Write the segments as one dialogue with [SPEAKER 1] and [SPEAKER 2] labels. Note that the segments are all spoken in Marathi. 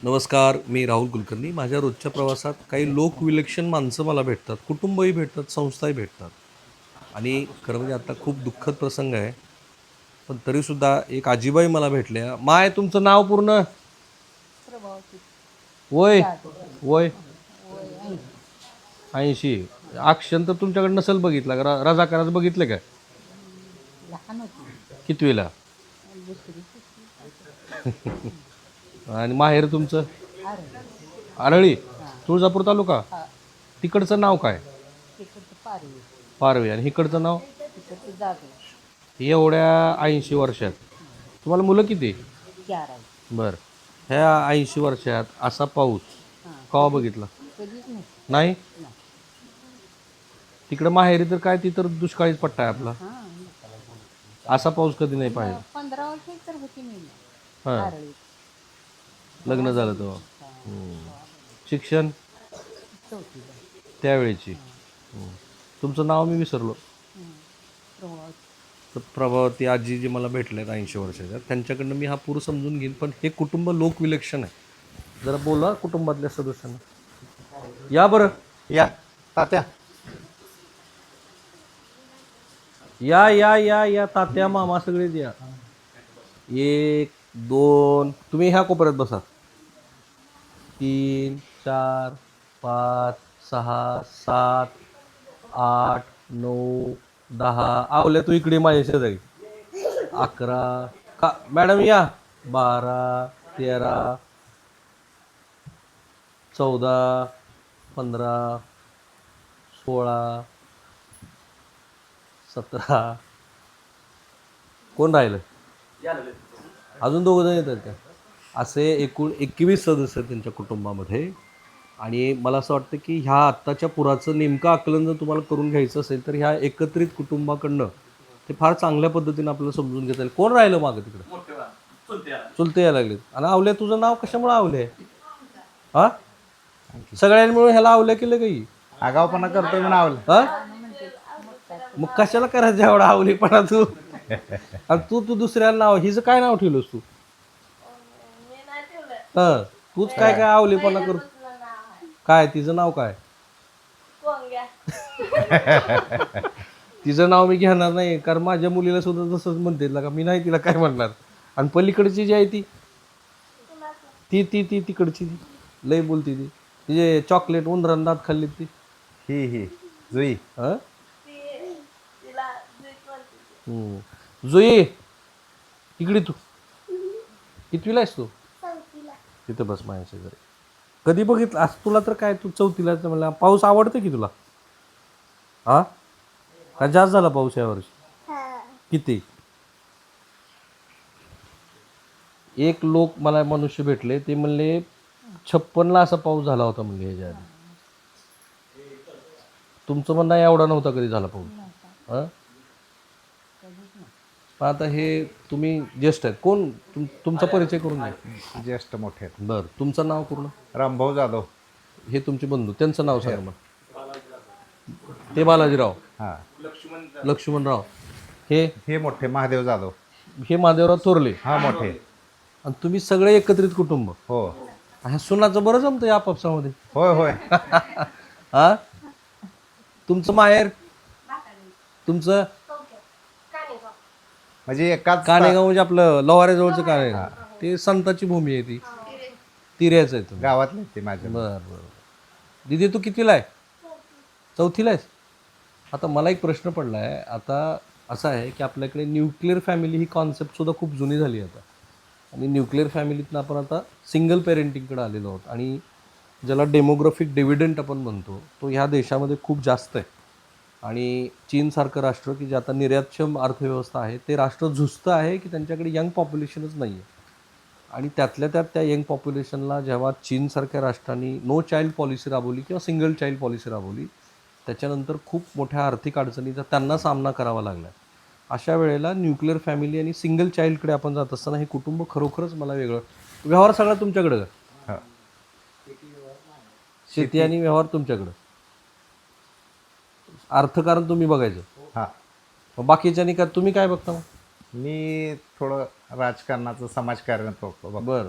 [SPEAKER 1] नमस्कार मी राहुल कुलकर्णी. माझ्या रोजच्या प्रवासात काही लोक विलक्षण माणसं मला भेटतात कुटुंबही भेटतात संस्थाही भेटतात. आणि खरं म्हणजे आता खूप दुःखद प्रसंग आहे पण तरीसुद्धा एक आजीबाई मला भेटल्या. माय तुमचं नाव पूर्ण? वय? वय? ऐंशी. अक्षण तर तुमच्याकडे नसेल बघितला का रा- रजाकारात बघितलं काय कितवीला? आणि माहेर तुमचं? आरळी. तुळजापूर तालुका? तिकडचं नाव काय?
[SPEAKER 2] पारवी.
[SPEAKER 1] पारवे. आणि इकडचं नाव? एवढ्या ऐंशी वर्षात. तुम्हाला मुलं किती? बरं. ह्या ऐंशी वर्षात असा पाऊस कवा बघितला?
[SPEAKER 2] नाही.
[SPEAKER 1] तिकडं माहेरी तर काय ती तर दुष्काळीच पट्टा आहे आपला. असा पाऊस कधी नाही पाहिजे
[SPEAKER 2] पंधरा वर्ष तर होती
[SPEAKER 1] हां. लग्न झालं तेव्हा. हम्म. शिक्षण?
[SPEAKER 2] चौथीला
[SPEAKER 1] त्यावेळेची. हम्म. तुमचं नाव मी विसरलो.
[SPEAKER 2] प्रभाव
[SPEAKER 1] तर प्रभावती आजी जी मला भेटल्यात ऐंशी वर्षाच्या त्यांच्याकडनं मी हा पूर समजून घेईन पण हे कुटुंब लोकविलक्षण आहे. जरा बोला कुटुंबातल्या सदस्यांना. या बरं.
[SPEAKER 3] या. तात्या.
[SPEAKER 1] या या या या तात्या मामा सगळेच या एक दोन. तुम्ही ह्या कोपऱ्यात बसा. तीन चार पाच सहा सात आठ नऊ दहा. आवल्या तू इकडे माझ्या शेजारी. अकरा. का मॅडम या. बारा तेरा चौदा पंधरा सोळा सतरा. कोण राहिलं? अजून दोघं जण येतात का? असे एकूण एकवीस सदस्य आहेत त्यांच्या कुटुंबामध्ये. आणि मला असं वाटतं की ह्या आत्ताच्या पुराचं नेमकं आकलन जर तुम्हाला करून घ्यायचं असेल तर ह्या एकत्रित कुटुंबाकडनं ते फार चांगल्या पद्धतीने आपल्याला समजून घेता येईल. कोण राहिलं मागं तिकडे? चुलते यायला लागलेत. आणि आवल्या तुझं नाव कशामुळे आवले? हा? सगळ्यांनी मिळून ह्याला आवल्या केलं काही?
[SPEAKER 3] आगावपणा करतोय म्हणून आवलं.
[SPEAKER 1] हा? मग कशाला करायचं एवढा आवलीपणा तू? आणि तू तू दुसऱ्याला नाव हिचं काय नाव ठेवलंस तू? हा तूच काय काय आवलीपणा करू? काय तिचं नाव काय? तिचं नाव मी घेणार नाही कारण माझ्या मुलीला सुद्धा तसंच म्हणते का मी नाही तिला काय म्हणणार. आणि पलीकडची जी आहे ती? ती ती ती तिकडची ती. लय बोलती ती. तिचे चॉकलेट उंदरान दात खाल्ली ती.
[SPEAKER 3] ही ही जुई.
[SPEAKER 1] हा? हम्म. जुई इकडे तू. कितवीला आहेस तू? तिथं बस माझ्या शेजारी कधी बघितलं? आज तुला तर काय तू चौथीला तर मला पाऊस आवडतो की तुला? हा? का जास्त झाला पाऊस यावर्षी किती? एक लोक मला मनुष्य भेटले ते म्हणले छप्पनला असा पाऊस झाला होता म्हणले ह्याच्या आधी. तुमचं म्हणणं एवढा नव्हता कधी झाला पाऊस. हा? पण आता हे तुम्ही ज्येष्ठ आहेत. कोण? तुम तुमचा परिचय करून द्या.
[SPEAKER 3] ज्येष्ठ मोठे आहेत.
[SPEAKER 1] बरं. तुमचं नाव पूर्ण?
[SPEAKER 3] रामभाऊ जाधव.
[SPEAKER 1] हे तुमचे बंधू. त्यांचं नाव सांगा मग. ते बालाजीराव.
[SPEAKER 3] हा.
[SPEAKER 1] लक्ष्मणराव. हे?
[SPEAKER 3] हे मोठे महादेव जाधव.
[SPEAKER 1] हे महादेवराव थोरले.
[SPEAKER 3] हा मोठे.
[SPEAKER 1] आणि तुम्ही सगळे एकत्रित कुटुंब.
[SPEAKER 3] हो.
[SPEAKER 1] ह्या सुनाचं बरं जमतं या आपापसामध्ये
[SPEAKER 3] होय होय.
[SPEAKER 1] हा? तुमचं माहेर? तुमचं
[SPEAKER 3] म्हणजे एकाच
[SPEAKER 1] कानेगाव म्हणजे आपलं लवाऱ्याजवळचं कानेगाव. ते संताची भूमी आहे ती. तिऱ्याचं आहे तुम्ही.
[SPEAKER 3] गावातले ते माझ्या
[SPEAKER 1] बरं बरं दिदी तू कितीला आहे? चौथीला आहेस? आता मला एक प्रश्न पडला आहे आता असं आहे की आपल्याकडे न्यूक्लिअर फॅमिली ही कॉन्सेप्ट सुद्धा खूप जुनी झाली आता. आणि न्यूक्लिअर फॅमिलीतनं आपण आता सिंगल पेरेंटिंगकडे आलेलो आहोत. आणि ज्याला डेमोग्राफिक डिव्हिडंट आपण म्हणतो तो ह्या देशामध्ये खूप जास्त आहे. आणि चीनसारखं राष्ट्र की जे आता निर्यातक्षम अर्थव्यवस्था आहे ते राष्ट्र झुजतं आहे की त्यांच्याकडे यंग पॉप्युलेशनच नाही आहे आणि त्यातल्या त्यात त्या यंग पॉप्युलेशनला जेव्हा चीनसारख्या राष्ट्रांनी नो चाइल्ड पॉलिसी राबवली किंवा सिंगल चाइल्ड पॉलिसी राबवली त्याच्यानंतर खूप मोठ्या आर्थिक अडचणीचा त्यांना सामना करावा लागला. अशा वेळेला न्यूक्लिअर फॅमिली आणि सिंगल चाइल्डकडे आपण जात असताना हे कुटुंब खरोखरच मला वेगळं व्यवहार सगळा तुमच्याकडं
[SPEAKER 3] हा.
[SPEAKER 1] शेती आणि व्यवहार तुमच्याकडं. अर्थकारण तुम्ही बघायचं.
[SPEAKER 3] हा.
[SPEAKER 1] मग बाकीच्यानी का तुम्ही काय बघता मग?
[SPEAKER 3] मी थोडं राजकारणाचं समाजकारण बघतो. बघ.
[SPEAKER 1] बरं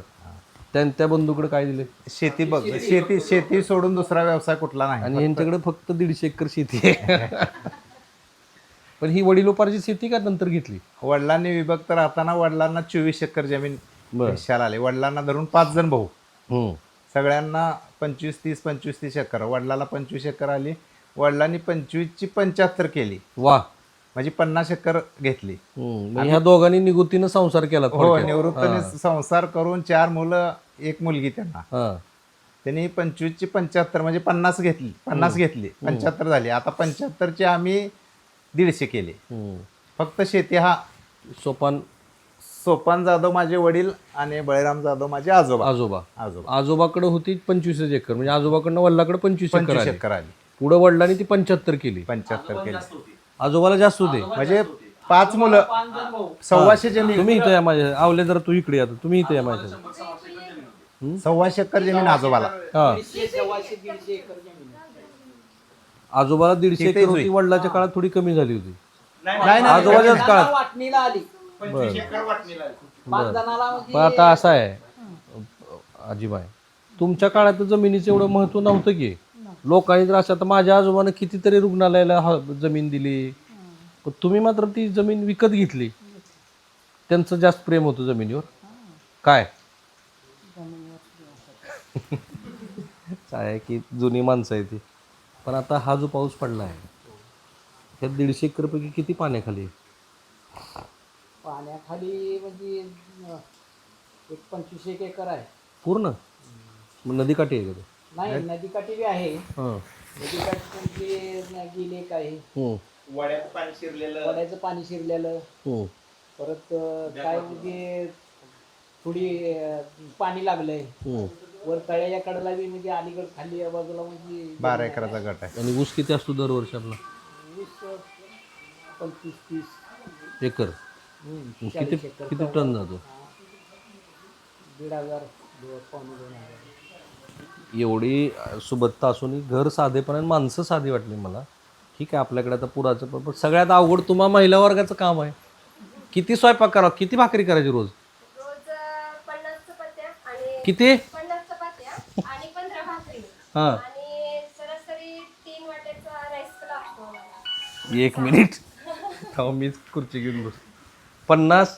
[SPEAKER 1] त्या त्या बंधूकडे काय दिले
[SPEAKER 3] शेती बघ. शेती शेती सोडून दुसरा व्यवसाय कुठला नाही.
[SPEAKER 1] आणि यांच्याकडे फक्त दीडशे एकर शेती आहे. पण ही वडिलोपार्जित शेती का नंतर घेतली?
[SPEAKER 3] वडिलांनी विभक्त राहताना वडिलांना चोवीस एकर जमीन
[SPEAKER 1] बर.
[SPEAKER 3] हिश्श्याला आली. वडिलांना धरून पाच जण भाऊ.
[SPEAKER 1] हम्म.
[SPEAKER 3] सगळ्यांना पंचवीस तीस पंचवीस तीस एकर. वडिलाला पंचवीस एकर आली. वडिलांनी पंचवीसची पंच्याहत्तर केली.
[SPEAKER 1] वा.
[SPEAKER 3] म्हणजे पन्नास एकर घेतली.
[SPEAKER 1] हम्म. मग ह्या दोघांनी निगुतीनं संसार केला
[SPEAKER 3] हो
[SPEAKER 1] थोडक्यात.
[SPEAKER 3] निवृत्तीने संसार करून चार मुलं एक मुलगी त्यांना.
[SPEAKER 1] हा.
[SPEAKER 3] त्यांनी पंचवीसची पंच्याहत्तर म्हणजे पन्नास घेतली पन्नास घेतली पंच्याहत्तर झाली. आता पंच्याहत्तरची आम्ही दीडशे केली.
[SPEAKER 1] हम्म.
[SPEAKER 3] फक्त शेती हा.
[SPEAKER 1] सोपान?
[SPEAKER 3] सोपान जाधव माझे वडील आणि बळीराम जाधव माझे आजोबा.
[SPEAKER 1] आजोबा.
[SPEAKER 3] आजोबा.
[SPEAKER 1] आजोबाकडे होती पंचवीस एकर म्हणजे आजोबाकडनं वडिलाकडे पंचवीस एकर
[SPEAKER 3] पंचवीस
[SPEAKER 1] आली.
[SPEAKER 3] एकर आली.
[SPEAKER 1] पुढे वडिलांनी ती पंच्याहत्तर केली.
[SPEAKER 3] पंच्याहत्तर केली.
[SPEAKER 1] आजोबाला जास्त होते.
[SPEAKER 3] म्हणजे पाच मुलं सव्वाशे जमीन.
[SPEAKER 1] तुम्ही इथं या माझ्या आवले जर तू इकडे आता. तुम्ही इथे या माझ्या
[SPEAKER 3] सव्वाशे एकर जमीन आजोबाला.
[SPEAKER 1] हा. आजोबाला दीडशे एकर होती. वडिलाच्या काळात थोडी कमी झाली होती.
[SPEAKER 3] नाही नाही
[SPEAKER 1] आजोबाच्याच काळात.
[SPEAKER 2] जणाला म्हणजे
[SPEAKER 1] पण आता असं आहे. अजिबाय तुमच्या काळात जमिनीचं एवढं महत्त्व नव्हतं की. लोकांनी तर असं आता माझ्या आजोबानं कितीतरी रुग्णालयाला हा- जमीन दिली. पण तुम्ही मात्र ती जमीन विकत घेतली. त्यांचं जास्त प्रेम होतं जमिनीवर. काय? काय आहे की जुनी माणसं आहे ती. पण आता हा जो पाऊस पडला आहे त्या दीडशे एकरपैकी किती पाण्याखाली आहे?
[SPEAKER 2] पाण्याखाली म्हणजे अं, एक पंचवीस एक एकर आहे.
[SPEAKER 1] पूर्ण? मग नदीकाठी आहे का ते?
[SPEAKER 2] नाही नदीकाठी बी आहे.
[SPEAKER 1] हां.
[SPEAKER 2] नदीकाठी तुमची न- गेली काय
[SPEAKER 1] हम्म,
[SPEAKER 2] वड्याचं पाणी शिरलेलं.
[SPEAKER 1] हम्म.
[SPEAKER 2] परत काय म्हणजे थोडी पाणी लागलंय.
[SPEAKER 1] हम्म.
[SPEAKER 2] वर तळ्याच्या कडेला बी म्हणजे अलीकड खाली या बाजूला म्हणजे
[SPEAKER 3] बारा एकराचा गट आहे.
[SPEAKER 1] आणि ऊस किती असतो दरवर्षी आपला?
[SPEAKER 2] वीस पंचवीस तीस.
[SPEAKER 1] एकर. किती किती टन जातो?
[SPEAKER 2] दीड हजार पावणे दोन हजार.
[SPEAKER 1] एवढी सुबत्ता असून घर साधेपणा आणि माणसं साधी वाटली मला. ठीक आहे आपल्याकडे आता पुराचं पण पण सगळ्यात अवघड तुम्हा महिला वर्गाचं काम आहे. किती स्वयंपाक करावं किती भाकरी करायची रोज? किती? हां. एक मिनिट. हो मीच खुर्ची घेऊन बस पन्नास?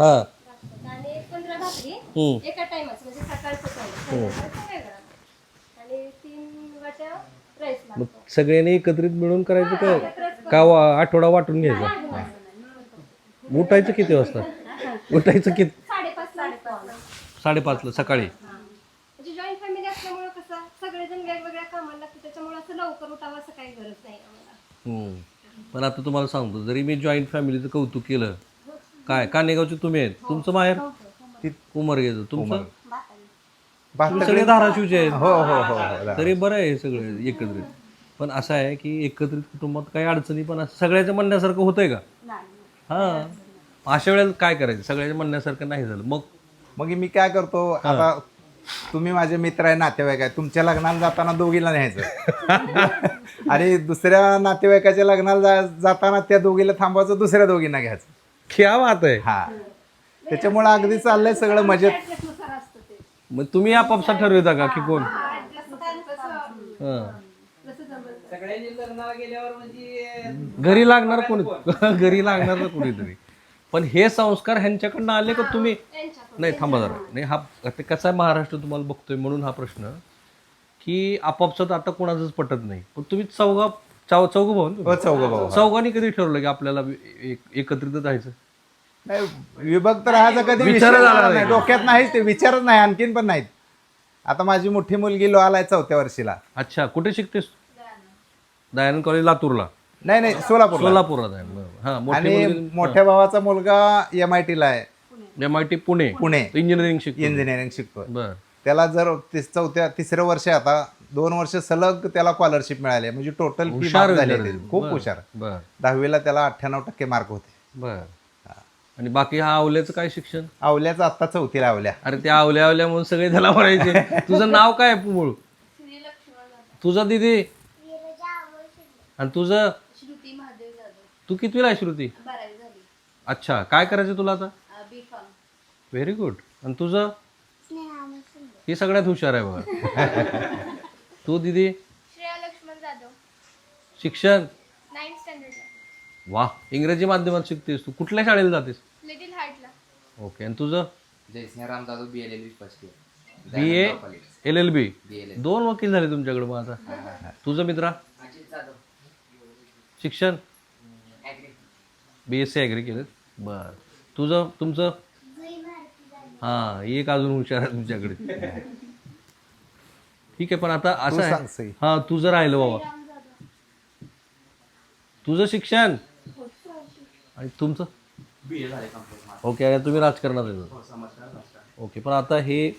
[SPEAKER 1] हां.
[SPEAKER 4] एका म्हणजे सकाळचं टाइम संध्याकाळचं वेगळं आणि तीन वाट्या राईस
[SPEAKER 1] मग सगळ्यांनी एकत्रित मिळून करायचं का? का वा- आठवडा वाटून घ्यायचा. उठायचं किती वाजता? उठायचं किती?
[SPEAKER 4] साडेपाच साडेपाच
[SPEAKER 1] साडेपाचला सकाळी.
[SPEAKER 4] म्हणजे जॉईंट फॅमिली असल्यामुळं कसं सगळेजण वेगवेगळ्या कामाला लागतात त्याच्यामुळे असं लवकर उठावं असं काही गरज नाही आम्हाला.
[SPEAKER 1] हम्म. पण आता तुम्हाला सांगतो जरी मी जॉईंट फॅमिलीचं कौतुक केलं काय कानेगावचे तुम्ही आहेत? तुमचं माहेर? उमरगेचं तुमचं? सगळे धाराशिवचे आहेत.
[SPEAKER 3] हो हो हो हो
[SPEAKER 1] तरी बरं आहे हे सगळं एकत्रित. पण असं आहे की एकत्रित कुटुंबात काही अडचणी पण असं सगळ्याच्या म्हणण्यासारखं होतंय का? हां. अशा वेळेला काय करायचं? सगळ्याच्या म्हणण्यासारखं नाही झालं. मग?
[SPEAKER 3] मग मी काय करतो? आता तुम्ही माझे मित्र आहे नातेवाईक आहे. तुमच्या लग्नाला जाताना दोघीला न्यायचं. आणि दुसऱ्या नातेवाईकाच्या लग्नाला जा- जाताना त्या दोघीला थांबवायचं दुसऱ्या दोघींना घ्यायचं.
[SPEAKER 1] क्या बात आहे.
[SPEAKER 3] हा. त्याच्यामुळे अगदी चाललंय सगळं मजेत.
[SPEAKER 1] मग तुम्ही आपापसात ठरवता का की कोण? हां.
[SPEAKER 2] सगळ्यांनी लग्नाला गेल्यावर म्हणजे
[SPEAKER 1] घरी लागणार कोणी? घरी लागणार ना कोणीतरी. पण हे संस्कार ह्यांच्याकडनं आले का तुम्ही? नाही थांबा जरा. नाही हा आता कसा आहे महाराष्ट्र तुम्हाला बघतोय म्हणून हा प्रश्न. की आपापसात आता कोणाचंच पटत नाही. पण तुम्ही चौघा चौ चौघ भाऊ
[SPEAKER 3] हो
[SPEAKER 1] तुम्ही?
[SPEAKER 3] चौघ भाऊ
[SPEAKER 1] चौघांनी कधी ठरवलं की आपल्याला एक- एकत्रित राहायचं?
[SPEAKER 3] नाही विभक्त राहायचा कधी
[SPEAKER 1] विचार
[SPEAKER 3] झाला
[SPEAKER 1] नाही.
[SPEAKER 3] नाही. डोक्यात नाहीच ते विचारच नाही आणखीन पण नाहीत. आता माझी मोठी मुलगी लोहाला आहे चौथ्या वर्षीला.
[SPEAKER 1] अच्छा कुठे शिकतेस? दयानंद कॉलेज लातूरला.
[SPEAKER 3] नाही नाही सोलापूर
[SPEAKER 1] सोलापुरात आहे बरं. हा मोठी
[SPEAKER 3] आणि मोठ्या भावाचा मुलगा एम आय टीला आहे.
[SPEAKER 1] M I T Pune.
[SPEAKER 3] Pune.
[SPEAKER 1] Engineering शिकतो
[SPEAKER 3] इंजिनिअरिंग शिकतोय.
[SPEAKER 1] बर.
[SPEAKER 3] त्याला जर चौथ्या तिसरं वर्ष आहे आता दोन वर्ष सलग त्याला स्कॉलरशिप मिळाली. आहे. म्हणजे टोटल फी
[SPEAKER 1] हुशार
[SPEAKER 3] झाली. खूप. हुशार.
[SPEAKER 1] बर.
[SPEAKER 3] दहावीला त्याला अठ्ठ्याण्णव टक्के मार्क होते.
[SPEAKER 1] बर. आणि बाकी हा आवल्याचं काय शिक्षण?
[SPEAKER 3] आवल्याचं आत्ता चौथीला आवल्या.
[SPEAKER 1] अरे त्या आवल्या आवल्या म्हणून सगळे त्याला म्हणायचे. तुझं नाव काय आहे पुमूळ तुझं दिदी? आणि तुझं?
[SPEAKER 4] श्रुती महादेव जाधव.
[SPEAKER 1] तू कितवीला आहे श्रुती? अच्छा काय करायचं तुला आता? व्हेरी गुड आणि तुझं? हे सगळ्यात हुशार आहे बघा. तू दिदी?
[SPEAKER 5] श्रेया लक्ष्मण जाधव.
[SPEAKER 1] शिक्षण? वा इंग्रजी माध्यमात शिकतेस तू. कुठल्या शाळेला जातेस?
[SPEAKER 5] लिटिल हार्टला.
[SPEAKER 1] ओके आणि तुझं?
[SPEAKER 6] Jaisinghram Jadhav B L L first year
[SPEAKER 1] B A L L B. दोन वकील झाले तुमच्याकडे मग आता. तुझं मित्रा? शिक्षण? बी एस सी ॲग्री केलं. बरं. तुझं तुमचं? हां एक अजून हुशार आहे तुमच्याकडे. ठीक आहे पण आता असं आहे.
[SPEAKER 3] सई.
[SPEAKER 1] हां तुझं राहिलं बाबा. तुझं शिक्षण? आणि तुमचं? ओके आणि तुम्ही राजकारणात येतो ओके पण आता हे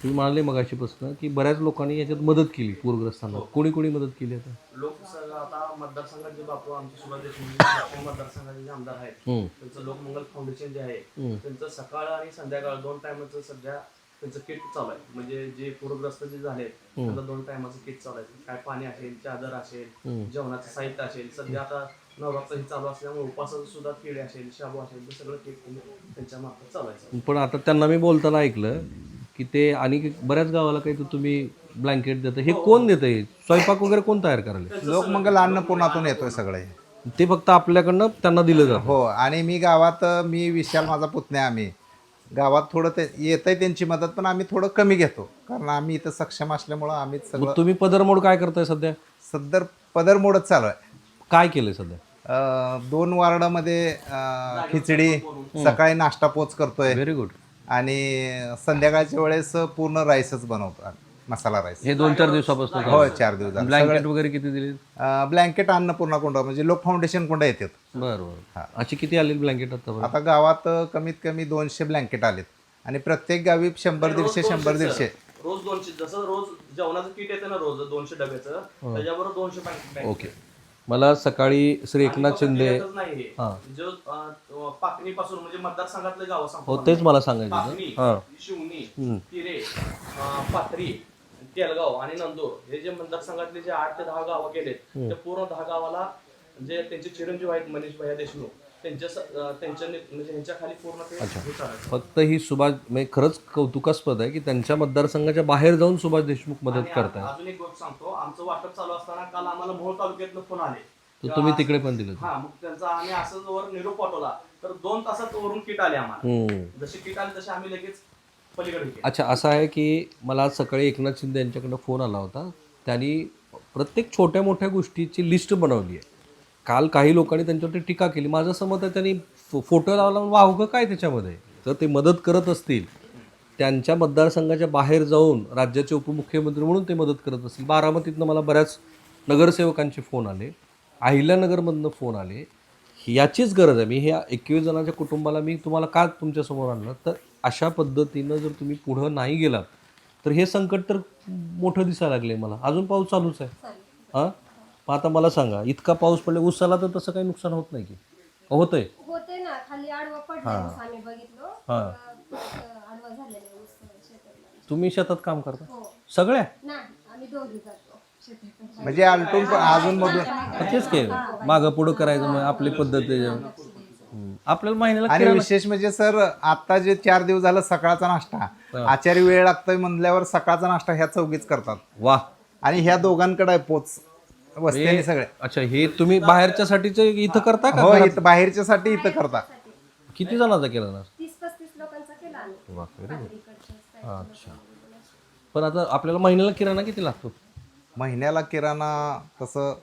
[SPEAKER 1] तुम्ही म्हणाले मगाशी प्रश्न की बऱ्याच लोकांनी याच्यात मदत केली पूरग्रस्तांना. कोणी कोणी मदत केली आता?
[SPEAKER 7] लोकसभा आता मतदारसंघात जे बापू आमचे सुभाष देशमुख मतदारसंघाचे जे आमदार आहेत
[SPEAKER 1] हम्म.
[SPEAKER 7] त्यांचं लोकमंगल फाउंडेशन जे आहे
[SPEAKER 1] हम्म.
[SPEAKER 7] त्यांचं सकाळ आणि संध्याकाळ दोन टायमाचं सध्या त्यांचं किट चालू आहे. म्हणजे जे पूरग्रस्त जे झाले त्यांना दोन टायमाचं किट चालू आहे. काय पाणी असेल चादर असेल जेवणाचं साहित्य असेल सध्या आता नवरात्र हे चालू असल्यामुळे उपासाचं सुद्धा किडे असेल शाबू असेल ते सगळं किट त्यांच्या मार्फत चालू आहे
[SPEAKER 1] पण आता त्यांना मी बोलताना ऐकलं की ते आणि बऱ्याच गावाला काही तुम्ही ब्लँकेट देता. हे कोण देतं हे स्वयंपाक वगैरे कोण तयार करायला?
[SPEAKER 3] लोकमंगल अन्नपूर्णातून येतोय सगळे.
[SPEAKER 1] ते फक्त आपल्याकडनं त्यांना दिलं जातं.
[SPEAKER 3] हो आणि मी गावात मी विशाल माझा पुतण्या आम्ही. गावात थोडं ते येतंय त्यांची मदत पण आम्ही थोडं कमी घेतो. कारण आम्ही इथं सक्षम असल्यामुळं आम्ही सगळं
[SPEAKER 1] मग तुम्ही पदरमोड काय करताय सध्या?
[SPEAKER 3] सदर पदर मोडत चालू आहे.
[SPEAKER 1] काय केलंय सध्या?
[SPEAKER 3] अं, दोन वार्डामध्ये अं, खिचडी सकाळी नाश्ता पोच करतोय.
[SPEAKER 1] व्हेरी गुड
[SPEAKER 3] आणि संध्याकाळच्या वेळेस पूर्ण राईसच बनवतो आम्ही, मसाला राईस.
[SPEAKER 1] हे दोन चार दिवसापासून
[SPEAKER 3] हो चार दिवस झाले.
[SPEAKER 1] ब्लँकेट वगैरे किती दिले
[SPEAKER 3] अं, ब्लँकेट अन्नपूर्णा कोंड म्हणजे लोक फाउंडेशन कोंड येतात.
[SPEAKER 1] बरं बरं. अशी किती आली ब्लँकेट आता
[SPEAKER 3] आता गावात अं, कमीत कमी दोनशे ब्लँकेट आलेत. आणि प्रत्येक गावी शंभर दीडशे शंभर दीडशे.
[SPEAKER 7] रोज दोनशे जसं रोज जेवणाचं किट येतं ना रोज दोनशे डब्याचं त्याच्याबरोबर दोनशे पॅकेट
[SPEAKER 1] ओके. मला सकाळी श्री एकनाथ शिंदे
[SPEAKER 7] नाही हे. जो पाकणीपासून म्हणजे मतदारसंघातले गाव
[SPEAKER 1] हो तेच मला सांगायचं होतं.
[SPEAKER 7] पाकणी
[SPEAKER 1] हां.
[SPEAKER 7] शिवणी तिरे अं, पाथरी तेलगाव आणि नंदूर हे जे मतदारसंघातले जे आठ ते दहा गावं गेलेत त्या पूर्ण दहा गावाला जे त्यांचे चिरंजीव आहेत मनीष भैया देशमुख त्यांच्या त्यांच्या म्हणजे ह्यांच्या खाली पूर्ण ते.
[SPEAKER 1] फक्त ही सुभाष म्हणजे खरंच कौतुकास्पद आहे की त्यांच्या मतदारसंघाच्या बाहेर जाऊन सुभाष देशमुख मदत
[SPEAKER 7] आणि
[SPEAKER 1] करताय
[SPEAKER 7] अजून एक गोष्ट सांगतो आमचं वाटप चालू असताना काल आम्हाला मोहोळ तालुक्यातनं फोन आले
[SPEAKER 1] तर तुम्ही तिकडे पण दिलं
[SPEAKER 7] हा मग त्यांचा आम्ही असंच वर निरोप पाठवला तर दोन तासात वरून किट आले आम्हाला. जसे किट आले तसे आम्ही लगेच.
[SPEAKER 1] अच्छा असं आहे की मला आज सकाळी एकनाथ शिंदे यांच्याकडनं फोन आला होता. त्यांनी प्रत्येक छोट्या मोठ्या गोष्टीची लिस्ट बनवली आहे. काल काही लोकांनी त्यांच्यावरती टीका केली. माझं असं मत आहे त्यांनी फो- फोटो लावला वाहू काय त्याच्यामध्ये? तर ते मदत करत असतील त्यांच्या मतदारसंघाच्या बाहेर जाऊन राज्याचे उपमुख्यमंत्री म्हणून ते मदत करत असतील. बारामतीतनं मला बऱ्याच नगरसेवकांचे फोन आले. अहिल्यानगरमधनं फोन आले. याचीच गरज आहे. मी ह्या एकवीस जणांच्या कुटुंबाला मी तुम्हाला का तुमच्यासमोर आणलं? तर अशा पद्धतीनं जर तुम्ही पुढं नाही गेलात तर हे संकट तर मोठं दिसायला लागले मला. अजून पाऊस चालूच आहे. हां? मग आता मला सांगा इतका पाऊस पडला उसाला तर तसं काही नुकसान होत नाही की? होतंय.
[SPEAKER 4] होते ना. खाली आडवा पडला ऊस आम्ही बघितलो.
[SPEAKER 1] हां.
[SPEAKER 4] अं, आडवा झालेला आहे ऊस शेतात
[SPEAKER 1] तुम्ही शेतात काम करता?
[SPEAKER 4] हो.
[SPEAKER 1] सगळ्या?
[SPEAKER 4] नाही आम्ही दोघी जातो शेतात.
[SPEAKER 3] म्हणजे आलटून पण अजून मधून
[SPEAKER 1] तेच के मागं पुढं करायचं मग आपली पद्धत आहे. आपल्याला महिन्याला
[SPEAKER 3] आणि
[SPEAKER 1] किराणा-
[SPEAKER 3] विशेष म्हणजे सर आता जे चार दिवस झालं सकाळचा नाश्ता. आचारी वेळ लागतोय म्हणल्यावर सकाळचा नाश्ता ह्या चौघीच करतात.
[SPEAKER 1] वा.
[SPEAKER 3] आणि ह्या दोघांकडे पोच. वस्त्याने सगळे.
[SPEAKER 1] अच्छा हे तुम्ही बाहेरच्यासाठीच इथं करता का
[SPEAKER 3] हो इथं बाहेरच्या साठी इथं करता.
[SPEAKER 1] किती जणांचा केला ना
[SPEAKER 4] तीस पस्तीस लोकांचा केला आम्ही. इकडच्या side.
[SPEAKER 1] पण आता आपल्याला महिन्याला किराणा किती लागतो?
[SPEAKER 3] महिन्याला किराणा तसं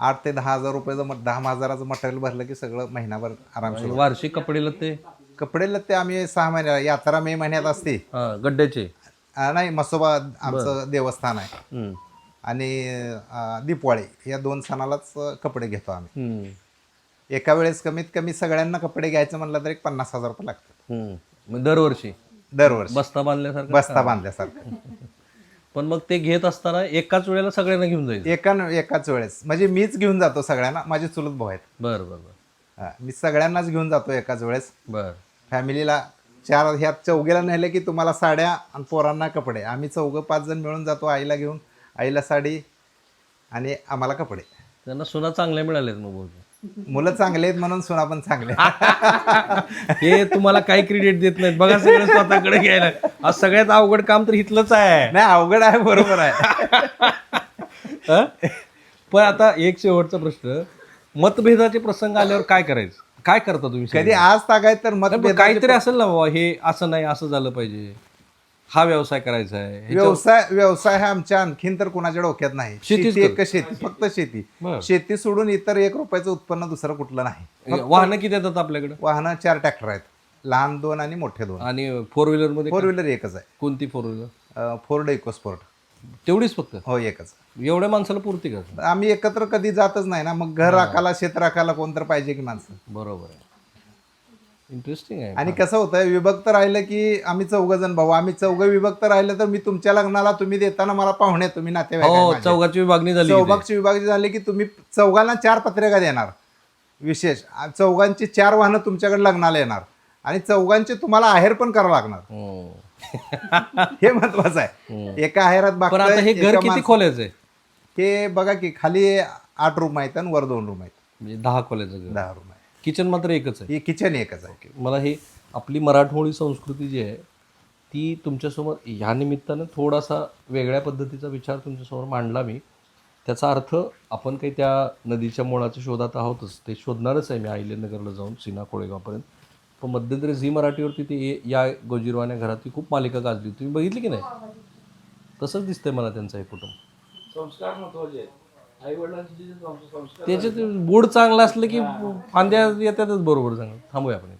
[SPEAKER 3] आठ ते दहा हजार रुपयाचं मट- दहा हजाराचं मटेरियल भरलं की सगळं महिनाभर आरामशीर
[SPEAKER 1] वार्षिक कपडे लत्ते
[SPEAKER 3] कपडे लत्ते आम्ही सहा महिन्याला यात्रा मे महिन्यात असते.
[SPEAKER 1] हा गड्ड्याचे?
[SPEAKER 3] अं, नाही मसोबा आमचं देवस्थान आहे.
[SPEAKER 1] हम्म.
[SPEAKER 3] आणि अं, दीपवाळी या दोन सणालाच अं, कपडे घेतो आम्ही.
[SPEAKER 1] हम्म.
[SPEAKER 3] एका वेळेस कमीत कमी सगळ्यांना कपडे घ्यायचं म्हणलं तर एक पन्नास हजार रुपये लागतात.
[SPEAKER 1] हम्म. मग दरवर्षी?
[SPEAKER 3] दरवर्षी.
[SPEAKER 1] बस्ता बांधल्यासारखं?
[SPEAKER 3] बस्ता बांधल्यासारखं.
[SPEAKER 1] पण मग ते घेत असताना एकाच वेळेला सगळ्यांना घेऊन जायचं.
[SPEAKER 3] एका एकाच वेळेस. म्हणजे मीच घेऊन जातो सगळ्यांना. माझे चुलत भाऊ आहेत.
[SPEAKER 1] बरं बरं बरं.
[SPEAKER 3] हा, मी सगळ्यांनाच घेऊन जातो एकाच वेळेस.
[SPEAKER 1] बरं.
[SPEAKER 3] फॅमिलीला चार ह्या चौघीला नेले की तुम्हाला साड्या आणि पोरांना कपडे. आम्ही चौघं पाच जण मिळून जातो आईला घेऊन. आईला साडी आणि आम्हाला कपडे.
[SPEAKER 1] त्यांना सुना चांगल्या मिळाल्यात मग बहुतेक.
[SPEAKER 3] मुलं चांगले आहेत म्हणून सुना पण चांगले
[SPEAKER 1] हे तुम्हाला काही क्रेडिट देत नाहीत. बघा सगळं स्वतःकडे घ्यायला. आज सगळ्यात अवघड काम तर इथलंच आहे.
[SPEAKER 3] नाही अवघड आहे बरोबर आहे.
[SPEAKER 1] हं? पण आता एक शेवटचा प्रश्न. मतभेदाचे प्रसंग आल्यावर काय करायचं? काय करता तुम्ही
[SPEAKER 3] कधी आज तागायत तर मत
[SPEAKER 1] काहीतरी असेल ना बाबा हे असं नाही असं झालं पाहिजे. हा व्यवसाय करायचा आहे. ह्याच्यावर-
[SPEAKER 3] व्यवसाय व्यवसाय हा आमच्या आणखीन तर कुणाच्या डोक्यात नाही.
[SPEAKER 1] शेतीच
[SPEAKER 3] शेती
[SPEAKER 1] करतो.
[SPEAKER 3] एक शेती फक्त शेती.
[SPEAKER 1] बरं.
[SPEAKER 3] शेती सोडून इतर एक रुपयाचं उत्पन्न दुसरं कुठलं नाही.
[SPEAKER 1] वाहनं किती येतात आपल्याकडे?
[SPEAKER 3] वाहनं चार ट्रॅक्टर आहेत. लहान दोन आणि मोठे दोन.
[SPEAKER 1] आणि फोर व्हीलरमध्ये
[SPEAKER 3] फोर व्हीलर एकच आहे.
[SPEAKER 1] कोणती फोर व्हीलर
[SPEAKER 3] फोर्ड इकोस्पोर्ट
[SPEAKER 1] तेवढीच फक्त?
[SPEAKER 3] हो एकच.
[SPEAKER 1] एवढ्या माणसाला पुरते का?
[SPEAKER 3] आम्ही एकत्र कधी जातच नाही ना. मग घर राखायला शेत राखायला कोण तर पाहिजे की माणसं?
[SPEAKER 1] बरोबर आहे. इंटरेस्टिंग आहे.
[SPEAKER 3] आणि कसं होतं विभक्त राहिलं की आम्ही चौघ जण भाऊ. आम्ही चौघ विभक्त राहिलं तर मी तुमच्या लग्नाला तुम्ही देताना मला पाहुणे तुम्ही नातेवाईक आहे
[SPEAKER 1] हो. चौघाची विभागणी झाली.
[SPEAKER 3] चौघाची विभाग झाले की तुम्ही चौघांना चार पत्रिका देणार विशेष. आ- चौघांची चार वाहनं तुमच्याकडे लग्नाला येणार. आणि चौघांचे तुम्हाला आहेर पण करावं लागणार.
[SPEAKER 1] हम्म.
[SPEAKER 3] हे महत्वाचं आहे. एका आहेरात
[SPEAKER 1] पण
[SPEAKER 3] बागतोय,
[SPEAKER 1] आता हे घर किती
[SPEAKER 3] माणसं-
[SPEAKER 1] खोल्याचं आहे?
[SPEAKER 3] हे बघा की खाली आठ रूम आहेत आणि वर दोन रूम आहेत.
[SPEAKER 1] म्हणजे दहा खोल्याचं घर.
[SPEAKER 3] दहा रूम.
[SPEAKER 1] किचन मात्र एकच आहे.
[SPEAKER 3] हे किचन एकच आहे.
[SPEAKER 1] मला हे आपली मराठमोळी संस्कृती जी आहे ती तुमच्यासमोर ह्या निमित्तानं थोडासा वेगळ्या पद्धतीचा विचार तुमच्यासमोर मांडला मी. त्याचा अर्थ आपण काही त्या नदीच्या मुळाच्या शोधात आहोतच. ते शोधणारच आहे मी आहिल्यानगरला जाऊन सीना कोळेगावपर्यंत. पण मध्यंतरी झी मराठीवरती ते ये- या गोजीरवाण्या घरातली खूप मालिका गाजली तुम्ही बघितली की नाही? तसंच दिसतंय मला त्यांचं हे कुटुंब.
[SPEAKER 7] संस्कार महत्त्वाचे
[SPEAKER 1] त्याच्यात मूड चांगलं असलं की फांद्या येतातच बरोबर चांगलं थांबूया आपण